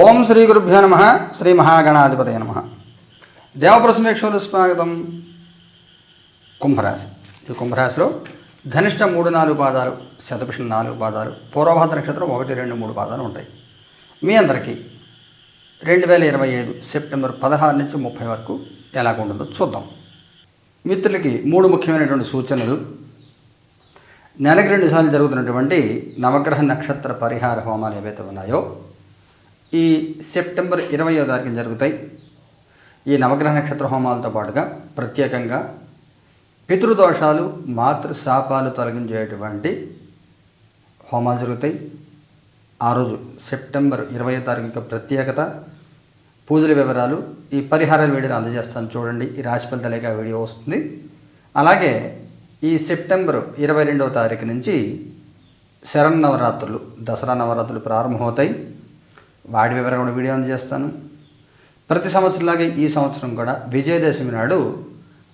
ఓం శ్రీ గురుభ్యో నమ శ్రీ మహాగణాధిపతయ నమ. దేవప్రసమేక్షలు స్వాగతం. కుంభరాశి. ఈ కుంభరాశిలో ధనిష్ట మూడు నాలుగు పాదాలు శతభిషం నాలుగు పాదాలు పూర్వభాద నక్షత్రం ఒకటి రెండు మూడు పాదాలు ఉంటాయి. మీ అందరికీ రెండు వేల ఇరవై ఐదు సెప్టెంబర్ పదహారు నుంచి ముప్పై వరకు ఎలా ఉంటుందో చూద్దాం. మిత్రులకి మూడు ముఖ్యమైనటువంటి సూచనలు. నెలకి రెండు సార్లు జరుగుతున్నటువంటి నవగ్రహ నక్షత్ర పరిహార హోమాలు ఏవైతే ఉన్నాయో ఈ సెప్టెంబర్ ఇరవయో తారీఖున జరుగుతాయి. ఈ నవగ్రహ నక్షత్ర హోమాలతో పాటుగా ప్రత్యేకంగా పితృదోషాలు మాతృశాపాలు తొలగించేటువంటి హోమాలు జరుగుతాయి. ఆ రోజు సెప్టెంబర్ ఇరవై తారీఖు యొక్క ప్రత్యేకత పూజల వివరాలు ఈ పరిహారాల వీడియోని అందజేస్తాను చూడండి. ఈ రాశి ఫలితాలేక వీడియో వస్తుంది. అలాగే ఈ సెప్టెంబర్ ఇరవై రెండవ తారీఖు నుంచి శరన్నవరాత్రులు దసరా నవరాత్రులు ప్రారంభమవుతాయి. వాటి వివరాలు కూడా వీడియో అందజేస్తాను. ప్రతి సంవత్సరంలాగే ఈ సంవత్సరం కూడా విజయదశమి నాడు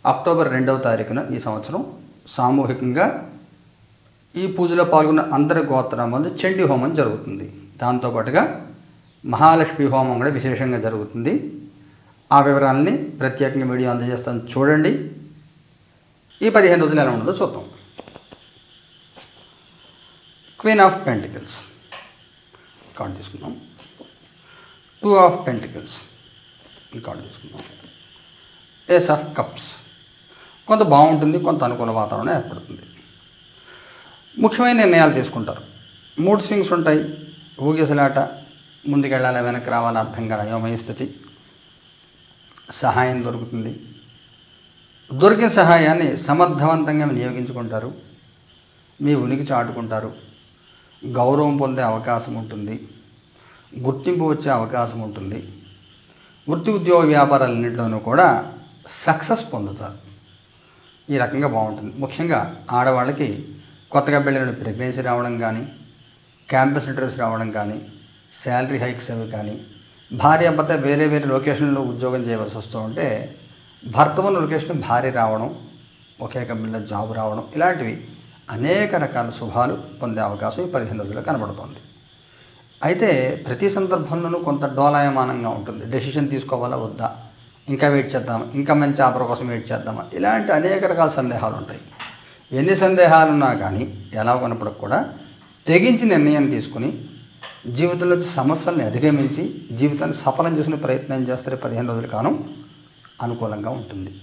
అక్టోబర్ రెండవ తారీఖున ఈ సంవత్సరం సామూహికంగా ఈ పూజలో పాల్గొన్న అందరి గోత్రామాలు చండీ హోమం జరుగుతుంది. దాంతోపాటుగా మహాలక్ష్మి హోమం కూడా విశేషంగా జరుగుతుంది. ఆ వివరాలని ప్రత్యేకంగా వీడియో అందజేస్తాను. చూడండి. ఈ పదిహేను రోజులు ఎలా ఉండదో చూద్దాం. Queen of pentacles. కార్డు తీసుకుందాం. టూ ఆఫ్ పెంటికల్స్ ఈ కార్డు తీసుకుందాం. ఏస్ ఆఫ్ కప్స్ కొంత బాగుంటుంది కొంత అనుకూల వాతావరణం ఏర్పడుతుంది. ముఖ్యమైన నిర్ణయాలు తీసుకుంటారు. మూడ్ స్వింగ్స్ ఉంటాయి. ఊగిసలాట ముందుకెళ్ళాలి వెనక్కి రావాలి అర్థం కాని అయోమయ స్థితి. సహాయం దొరుకుతుంది. దొరికిన సహాయాన్ని సమర్థవంతంగా వినియోగించుకుంటారు. మీ ఉనికి చాటుకుంటారు. గౌరవం పొందే అవకాశం ఉంటుంది. గుర్తింపు వచ్చే అవకాశం ఉంటుంది. వృత్తి ఉద్యోగ వ్యాపారాలన్నింటిలోనూ కూడా సక్సెస్ పొందుతారు. ఈ రకంగా బాగుంటుంది. ముఖ్యంగా ఆడవాళ్ళకి కొత్తగా పెళ్ళిన ప్రెగ్నెన్సీ రావడం కానీ క్యాంపస్ ఇంటర్వ్యూస్ రావడం కానీ శాలరీ హైక్స్ అవి కానీ భార్య భర్త వేరే వేరే లొకేషన్లో ఉద్యోగం చేయవలసి వస్తూ ఉంటే భర్త ఉన్న లొకేషన్ భార్య రావడం ఒకే కంపెనీలో జాబ్ రావడం ఇలాంటివి అనేక రకాల శుభాలు పొందే అవకాశం ఈ పదిహేను రోజుల్లో కనబడుతోంది. అయితే ప్రతి సందర్భంలోనూ కొంత డోలాయమానంగా ఉంటుంది. డెసిషన్ తీసుకోవాలా వద్దా? ఇంకా వెయిట్ చేద్దామా? ఇంకా మంచి ఆఫర్ కోసం వెయిట్ చేద్దామా? ఇలాంటి అనేక రకాల సందేహాలు ఉంటాయి. ఎన్ని సందేహాలు ఉన్నా కానీ ఎలా కొనప్పటికి కూడా తెగించి నిర్ణయం తీసుకుని జీవితంలో సమస్యల్ని అధిగమించి జీవితాన్ని సఫలం చేసుకునే ప్రయత్నం చేస్తే పదిహేను రోజుల కాలం అనుకూలంగా ఉంటుంది.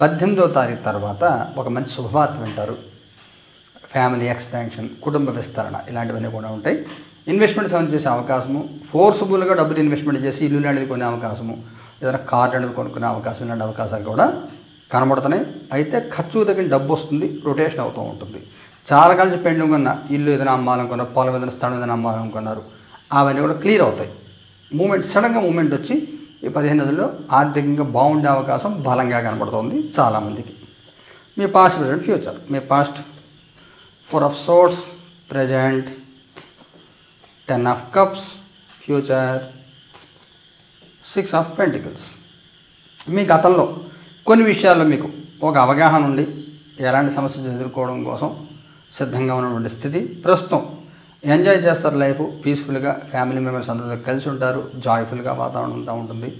పద్దెనిమిదో తారీఖు తర్వాత ఒక మంచి శుభవార్త వింటారు. ఫ్యామిలీ ఎక్స్పాన్షన్ కుటుంబ విస్తరణ ఇలాంటివన్నీ కూడా ఉంటాయి. ఇన్వెస్ట్మెంట్ సంబంధించి చేసే అవకాశము ఫోర్స్ఫుల్గా డబ్బులు ఇన్వెస్ట్మెంట్ చేసి ఇల్లు లాంటిది కొనే అవకాశము ఏదైనా కార్ అనేది కొనుక్కునే అవకాశం ఇలాంటి అవకాశాలు కూడా కనబడుతున్నాయి. అయితే ఖర్చు తగిన డబ్బు వస్తుంది రొటేషన్ అవుతూ ఉంటుంది. చాలా కలిసి పెండింగ్ ఉన్న ఇల్లు ఏదైనా అమ్మాలనుకున్నారు పొలం ఏదైనా స్థలం ఏదైనా అమ్మాలనుకున్నారు అవన్నీ కూడా క్లియర్ అవుతాయి. మూమెంట్ సడన్గా మూమెంట్ వచ్చి ఈ పదిహేను రోజుల్లో ఆర్థికంగా బాగుండే అవకాశం బలంగా కనబడుతుంది చాలామందికి మీ past present future. Me past four of swords present ten of cups future six of pentacles. మీ గతంలో కొన్ని విషయాల్లో మీకు ఒక అవగాహన ఉండి ఎలాంటి సమస్యలు ఎదుర్కోవడం కోసం సిద్ధంగా ఉన్నటువంటి స్థితి. ప్రస్తుతం ఎంజాయ్ చేస్తారు లైఫ్ పీస్ఫుల్గా ఫ్యామిలీ మెంబర్స్ అందరితో కలిసి ఉంటారు జాయ్ఫుల్గా వాతావరణం అంతా ఉంటుంది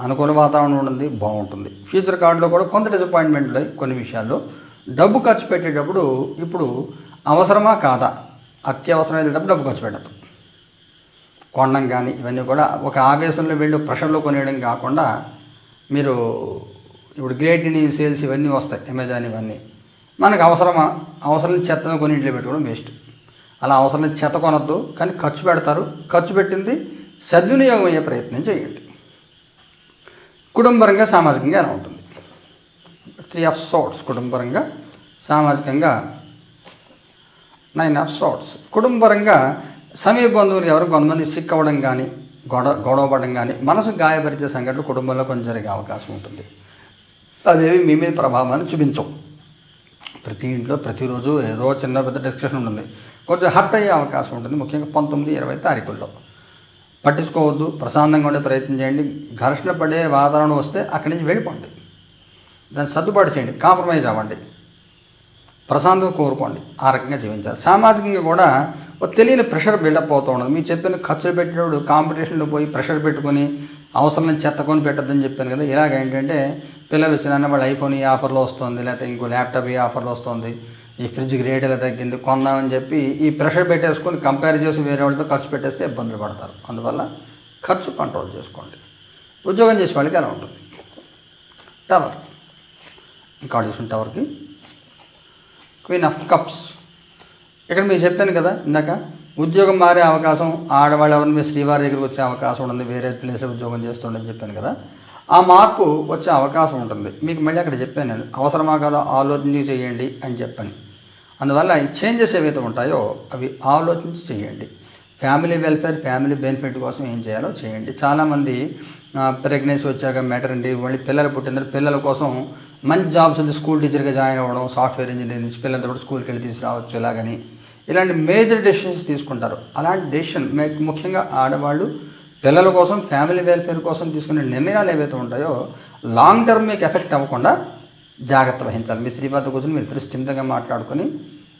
అనుకూల వాతావరణం ఉంటుంది బాగుంటుంది. ఫ్యూచర్ కార్డులో కూడా కొంత డిసప్పాయింట్మెంట్ ఉన్నాయి కొన్ని విషయాల్లో. డబ్బు ఖర్చు పెట్టేటప్పుడు ఇప్పుడు అవసరమా కాదా? అత్యవసరమైనప్పుడు డబ్బు ఖర్చు పెట్టద్దు. కొనడం కానీ ఇవన్నీ కూడా ఒక ఆవేశంలో వెళ్ళి ప్రెషర్లో కొనేయడం కాకుండా మీరు ఇప్పుడు గ్రేట్ ఇండియన్ సేల్స్ ఇవన్నీ వస్తాయి అమెజాన్ ఇవన్నీ. మనకు అవసరమా? అవసరం చెత్తను కొని ఇంట్లో పెట్టుకోవడం వేస్ట్. అలా అవసరం చెత్త కొనద్దు కానీ ఖర్చు పెడతారు. ఖర్చు పెట్టింది సద్వినియోగం అయ్యే ప్రయత్నం చేయండి. కుటుంబరంగా సామాజికంగా ఎలా ఉంటుంది? త్రీ ఆఫ్ సోట్స్ కుటుంబరంగా సామాజికంగా నైన్ ఆఫ్ సోట్స్ కుటుంబరంగా సమీప బంధువులు ఎవరు కొంతమంది సిక్ అవ్వడం కానీ గొడవ గొడవపడడం కానీ మనసు గాయపరిచే సంఘటనలు కుటుంబంలో కొంచెం జరిగే అవకాశం ఉంటుంది. అదేవి మీ మీద ప్రభావాన్ని చూపించవు. ప్రతి ఇంట్లో ప్రతిరోజు ఏదో చిన్న పెద్ద డిస్కషన్ ఉంటుంది. కొంచెం హర్ట్ అయ్యే అవకాశం ఉంటుంది. ముఖ్యంగా పంతొమ్మిది ఇరవై తారీఖుల్లో. పట్టించుకోవద్దు. ప్రశాంతంగా ఉండే ప్రయత్నం చేయండి. ఘర్షణ పడే వాతావరణం వస్తే అక్కడి నుంచి వెళ్ళిపోండి. దాన్ని సర్దుబాటు చేయండి. కాంప్రమైజ్ అవ్వండి. ప్రశాంతత కోరుకోండి. ఆ రకంగా జీవించాలి. సామాజికంగా కూడా తెలియని ప్రెషర్ బిల్డప్ అవుతూ ఉండదు మీరు చెప్పిన ఖర్చులు పెట్టినప్పుడు కాంపిటీషన్లో పోయి ప్రెషర్ పెట్టుకొని అవసరం చెత్తకొని పెట్టద్దని చెప్పాను కదా ఇలాగ ఏంటంటే పిల్లలు వచ్చిన వాళ్ళు ఐఫోన్ ఈ ఆఫర్లో వస్తుంది లేకపోతే ఇంకో ల్యాప్టాప్ ఈ ఆఫర్లో వస్తుంది ఈ ఫ్రిడ్జ్కి రేట్ ఎలా తగ్గింది కొందామని చెప్పి ఈ ప్రెషర్ పెట్టేసుకొని కంపేర్ చేసి వేరే వాళ్ళతో ఖర్చు పెట్టేస్తే ఇబ్బందులు పడతారు. అందువల్ల ఖర్చు కంట్రోల్ చేసుకోండి. ఉద్యోగం చేసే వాళ్ళకి ఎలా ఉంటుంది. టవర్ ఇంకా చూసిన టవర్కి క్వీన్ ఆఫ్ కప్స్ ఇక్కడ మీరు చెప్పాను కదా ఇందాక. ఉద్యోగం మారే అవకాశం ఆడవాళ్ళు ఎవరిని మీ శ్రీవారి దగ్గరికి వచ్చే అవకాశం ఉంటుంది వేరే ప్లేస్లో ఉద్యోగం చేస్తుండని చెప్పాను కదా. ఆ మార్పు వచ్చే అవకాశం ఉంటుంది. మీకు మళ్ళీ అక్కడ చెప్పాను నేను అవసరమా కదా ఆలోచించి చేయండి అని చెప్పాను. అందువల్ల ఈ చేంజెస్ ఏవైతే ఉంటాయో అవి ఆలోచించి చేయండి. ఫ్యామిలీ వెల్ఫేర్ ఫ్యామిలీ బెనిఫిట్ కోసం ఏం చేయాలో చేయండి. చాలామంది ప్రెగ్నెన్సీ వచ్చాక మెటర్నిటీ మళ్ళీ పిల్లలు పుట్టిన పిల్లల కోసం మంచి జాబ్స్ ఉంది. స్కూల్ టీచర్గా జాయిన్ అవ్వడం సాఫ్ట్వేర్ ఇంజనీర్ నుంచి పిల్లలతో కూడా స్కూల్కి వెళ్ళి తీసుకురావచ్చు ఇలాగని ఇలాంటి మేజర్ డెసిషన్స్ తీసుకుంటారు. అలాంటి డెసిషన్ ముఖ్యంగా ఆడవాళ్ళు పిల్లల కోసం ఫ్యామిలీ వెల్ఫేర్ కోసం తీసుకునే నిర్ణయాలు ఏవైతే ఉంటాయో లాంగ్ టర్మ్ మీకు ఎఫెక్ట్ అవ్వకుండా జాగ్రత్త వహించాలి. మీ శ్రీపాద కూర్చొని మీరు ఇద్దరు మాట్లాడుకొని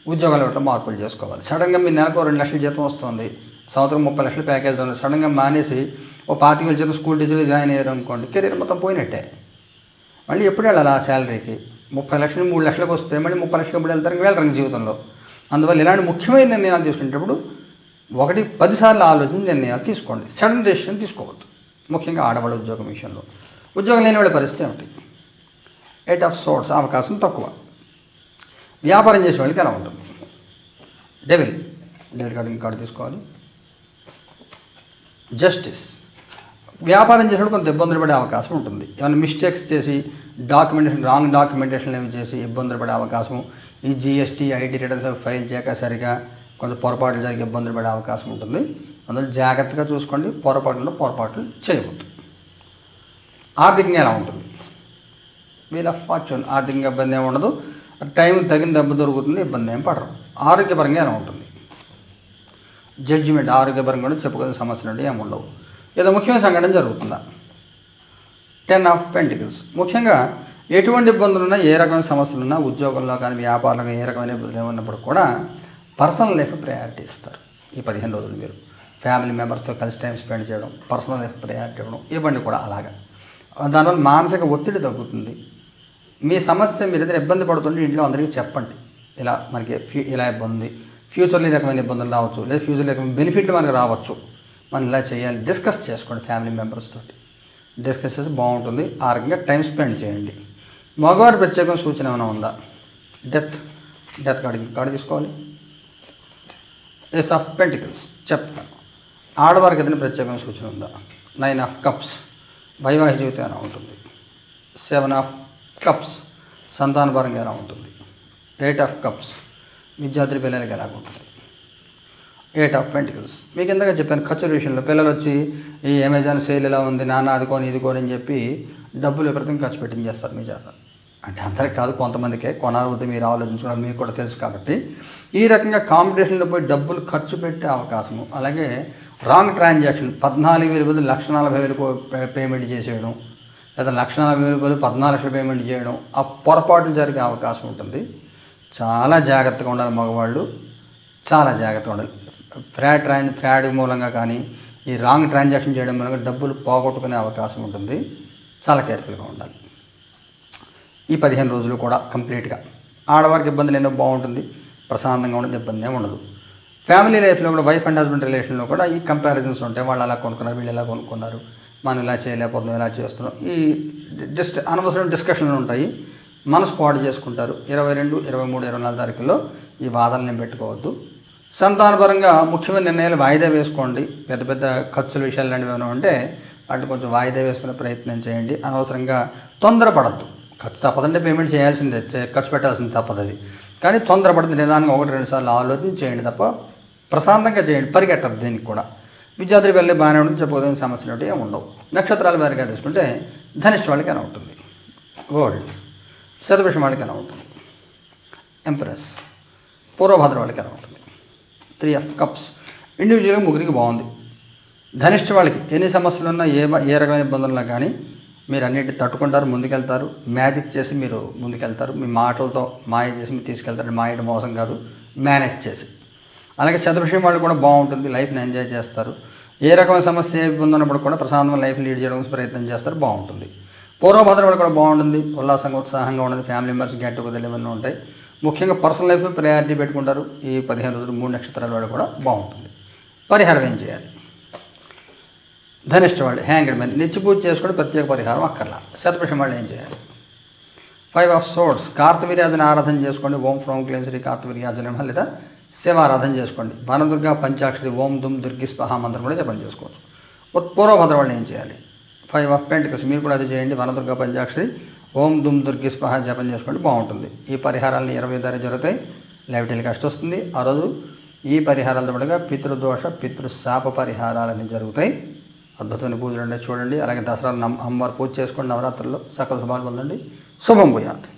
ఉద్యోగాలు ఇవ్వటం మార్పులు చేసుకోవాలి. సడన్గా మీ నెలకు రెండు లక్షల జీతం వస్తుంది. సంవత్సరం ముప్పై లక్షల ప్యాకేజ్ ఉంది. సడన్గా మానేసి ఓ పాతిక వేల జీతం స్కూల్ టీచర్గా జాయిన్ అయ్యారు అనుకోండి కెరీర్ మొత్తం పోయినట్టే. మళ్ళీ ఎప్పుడు వెళ్ళాలి ఆ శాలరీకి? ముప్పై లక్షలు మూడు లక్షలకు వస్తే మళ్ళీ ముప్పై లక్షలు ఎప్పుడు వెళ్తారు? ఇంక వెళ్ళరు జీవితంలో. అందువల్ల ఇలాంటి ముఖ్యమైన నిర్ణయాలు తీసుకునేటప్పుడు ఒకటి పదిసార్లు ఆలోచించి నిర్ణయాలు తీసుకోండి. సడన్ డెసిషన్ తీసుకోవద్దు. ముఖ్యంగా ఆడవాళ్ళ ఉద్యోగం విషయంలో. ఉద్యోగం లేని వాళ్ళ పరిస్థితి ఏమిటి? ఎయిట్ ఆఫ్ సోర్స్ అవకాశం తక్కువ. వ్యాపారం చేసే వాళ్ళకి ఎలా ఉంటుంది? డెవిల్ డెవిల్ కార్డు కార్డు తీసుకోవాలి. జస్టిస్ వ్యాపారం చేసేటప్పుడు కొంత ఇబ్బందులు పడే అవకాశం ఉంటుంది. ఏమైనా మిస్టేక్స్ చేసి డాక్యుమెంటేషన్ రాంగ్ డాక్యుమెంటేషన్ ఏమి చేసి ఇబ్బందులు పడే అవకాశం ఈ జిఎస్టీ ఐటీ రిటర్న్స్ ఫైల్ చేయక సరిగా కొంత పొరపాట్లు జరిగే ఇబ్బందులు పడే అవకాశం ఉంటుంది. అందులో జాగ్రత్తగా చూసుకోండి. పొరపాట్లు పొరపాట్లు చేయవద్దు. ఆర్థికంగా ఎలా ఉంటుంది? Wheel of fortune. ఆర్థికంగా ఇబ్బంది ఏమి ఉండదు. టైం తగిన దెబ్బ దొరుకుతుంది ఇబ్బంది ఏం పడరు. ఆరోగ్యపరంగా ఎలా ఉంటుంది? జడ్జిమెంట్ ఆరోగ్యపరంగా కూడా చెప్పుకునే సమస్యలు అంటే ఏమి ఉండవు. ఏదో ముఖ్యమైన సంఘటన జరుగుతుందా? Ten of pentacles. ముఖ్యంగా ఎటువంటి ఇబ్బందులు ఉన్నా ఏ రకమైన సమస్యలు ఉన్నా ఉద్యోగంలో కానీ వ్యాపారంలో కానీ ఏ రకమైన ఇబ్బందులు ఏమన్నప్పుడు కూడా పర్సనల్ లైఫ్ ప్రయారిటీ ఇస్తారు. ఈ పదిహేను రోజులు మీరు ఫ్యామిలీ మెంబర్స్తో కలిసి టైం స్పెండ్ చేయడం పర్సనల్ లైఫ్ ప్రయారిటీ ఇవ్వడం ఇవన్నీ కూడా అలాగా. దానివల్ల మానసిక ఒత్తిడి తగ్గుతుంది. మీ సమస్య మీరు ఏదైనా ఇబ్బంది పడుతుంటే ఇంట్లో అందరికీ చెప్పండి. ఇలా మనకి ఫ్యూ ఇలా ఇబ్బంది ఫ్యూచర్లో ఈ రకమైన ఇబ్బందులు రావచ్చు లేదా ఫ్యూచర్లో రకమైన బెనిఫిట్లు మనకు రావచ్చు. మనం ఇలా చేయాలి డిస్కస్ చేసుకోండి ఫ్యామిలీ మెంబర్స్ తోటి. డిస్కస్ చేసి బాగుంటుంది ఆ రకంగా టైం స్పెండ్ చేయండి. మగవారి ప్రత్యేకం సూచన ఏమైనా ఉందా? డెత్ డెత్ కార్డు కార్డు తీసుకోవాలి. ఎస్ ఆఫ్ పెంటికల్స్ చెప్తాను. ఆడవారికి ఏదైనా ప్రత్యేకమైన సూచన ఉందా? నైన్ ఆఫ్ కప్స్ వైవాహిక జీవితం ఎలా ఉంటుంది? సెవెన్ ఆఫ్ కప్స్ సంతానపరంగా ఎలా ఉంటుంది? ఎయిట్ ఆఫ్ కప్స్ విద్యార్థుల పిల్లలకి ఎలా ఉంటుంది? ఎయిట్ ఆఫ్ పెంటికల్స్ మీకు ఇందాక చెప్పాను ఖర్చుల విషయంలో పిల్లలు వచ్చి ఈ అమెజాన్ సేల్ ఇలా ఉంది నాన్న అది కొని ఇది కొని అని చెప్పి డబ్బులు విపరీతం ఖర్చు పెట్టించేస్తారు మీ చేత. అంటే అందరికి కాదు కొంతమందికే. కొనాలి మీరు ఆలోచించుకోవడం మీకు కూడా తెలుసు కాబట్టి. ఈ రకంగా కాంపిటీషన్లో పోయి డబ్బులు ఖర్చు పెట్టే అవకాశము అలాగే రాంగ్ ట్రాన్సాక్షన్ పద్నాలుగు వేలు బదులు లక్ష నలభై వేలు పేమెంట్ చేసేయడం లేదా లక్ష నలభై వేల బదులు పద్నాలుగు లక్షలు పేమెంట్ చేయడం ఆ పొరపాట్లు జరిగే అవకాశం ఉంటుంది. చాలా జాగ్రత్తగా ఉండాలి మగవాళ్ళు. చాలా జాగ్రత్తగా ఉండాలి. ఫ్రాడ్ ట్రాన్ ఫ్రాడ్ మూలంగా కానీ ఈ రాంగ్ ట్రాన్సాక్షన్ చేయడం మూలంగా డబ్బులు పోగొట్టుకునే అవకాశం ఉంటుంది. చాలా కేర్ఫుల్గా ఉండాలి. ఈ పదిహేను రోజులు కూడా కంప్లీట్గా. ఆడవారికి ఇబ్బంది ఎన్నో బాగుంటుంది? ప్రశాంతంగా ఉండదు ఇబ్బంది ఏమి ఉండదు. ఫ్యామిలీ లైఫ్లో కూడా వైఫ్ అండ్ హస్బెండ్ రిలేషన్లో కూడా ఈ కంపారిజన్స్ ఉంటాయి. వాళ్ళు అలా కొనుక్కున్నారు వీళ్ళు ఎలా కొనుక్కున్నారు మనం ఇలా చేయలేకపోతున్నాం ఇలా చేస్తున్నాం. ఈ డిస్ అనవసరం డిస్కషన్లు ఉంటాయి. మనసు పాడు చేసుకుంటారు. ఇరవై రెండు ఇరవై మూడు ఇరవై నాలుగు తారీఖుల్లో ఈ వాదనలు పెట్టుకోవద్దు. సంతానపరంగా ముఖ్యమైన నిర్ణయాలు వాయిదా వేసుకోండి. పెద్ద పెద్ద ఖర్చుల విషయాలు లాంటివి ఏమైనా ఉంటే వాటిని కొంచెం వాయిదా వేసుకునే ప్రయత్నం చేయండి. అనవసరంగా తొందరపడద్దు. ఖర్చు తప్పదంటే పేమెంట్ చేయాల్సిందే ఖర్చు పెట్టాల్సింది తప్పదు అది కానీ తొందరపడుతుంది నిదానంగా ఒకటి రెండు సార్లు ఆలోచన చేయండి తప్ప ప్రశాంతంగా చేయండి పరిగెట్టద్దు దీనికి కూడా. విద్యార్థులు వెళ్ళి బాగానే ఉంటుంది చెప్పుకోదగిన సమస్యలు అంటే ఏమి ఉండవు. నక్షత్రాల వారిగా తీసుకుంటే ధనిష్ట వాళ్ళకి ఎలా ఉంటుంది గోల్డ్ శతభిషం వాళ్ళకి ఎలా ఉంటుంది ఎంప్రెస్ పూర్వభద్ర వాళ్ళకి ఎలా ఉంటుంది త్రీ ఆఫ్ కప్స్ ఇండివిజువల్గా ముగ్గురికి బాగుంది. ధనిష్ట వాళ్ళకి ఎన్ని సమస్యలు ఉన్నా ఏ ఏ రకమైన ఇబ్బందులున్నా కానీ మీరు అన్నిటి తట్టుకుంటారు ముందుకెళ్తారు. మ్యాజిక్ చేసి మీరు ముందుకెళ్తారు. మీ మాటలతో మాయ చేసి మీరు తీసుకెళ్తారు. మాయ మోసం కాదు మేనేజ్ చేసి. అలాగే చతుర్షయం వాళ్ళు కూడా బాగుంటుంది. లైఫ్ని ఎంజాయ్ చేస్తారు. ఏ రకమైన సమస్య ఏ ఇబ్బంది ఉన్నప్పుడు కూడా ప్రశాంతమైన లైఫ్ లీడ్ చేయడానికి ప్రయత్నం చేస్తారు. బాగుంటుంది. పూర్వభద్రం వాళ్ళు కూడా బాగుంటుంది. ఉల్లాసంగా ఉత్సాహంగా ఉండదు ఫ్యామిలీ మెంబర్స్ గెట్ టుగెదర్ ఇవన్నీ ఉంటాయి. ముఖ్యంగా పర్సనల్ లైఫ్ ప్రయారిటీ పెట్టుకుంటారు. ఈ పదిహేను రోజులు మూడు నక్షత్రాల వాళ్ళు కూడా బాగుంటుంది. పరిహారం ఏం చేయాలి? ధనిష్ట వాళ్ళు హ్యాంగర్ మ్యాన్ నిత్య పూజ చేసుకోవడం ప్రత్యేక పరిహారం అక్కర్లా. శతభిషం వాళ్ళు ఏం చేయాలి? ఫైవ్ ఆఫ్ సోర్స్ కార్తవీర్యాజన ఆరాధన చేసుకోండి. ఓం ఫ్రోం క్లీం శ్రీ కార్తవీర్యాజన లేదా శివారాధన చేసుకోండి. వనదుర్గ పంచాక్షరి ఓం దుమ్ దుర్గి స్పహ మంత్రం కూడా జపం చేసుకోవచ్చు. పూర్వభద్ర వాళ్ళు ఏం చేయాలి? ఫైవ్ ఆఫ్ పెంటికల్స్ మీరు కూడా అది చేయండి. వనదుర్గ పంచాక్షరి ఓం దుమ్ దుర్గి స్పహ జపం చేసుకోండి. బాగుంటుంది. ఈ పరిహారాలను ఇరవై ధర జరుగుతాయి. లైవ్ టెలికాస్ట్ వస్తుంది. ఆ రోజు ఈ పరిహారాలతో పాటుగా పితృదోష పితృశాప పరిహారాలని జరుగుతాయి. అద్భుతమైన పూజలు ఉండే చూడండి. అలాగే దసరా అమ్మవారు పూజ చేసుకోండి నవరాత్రుల్లో. సకల శుభాలు పొందండి. శుభం పోయాలి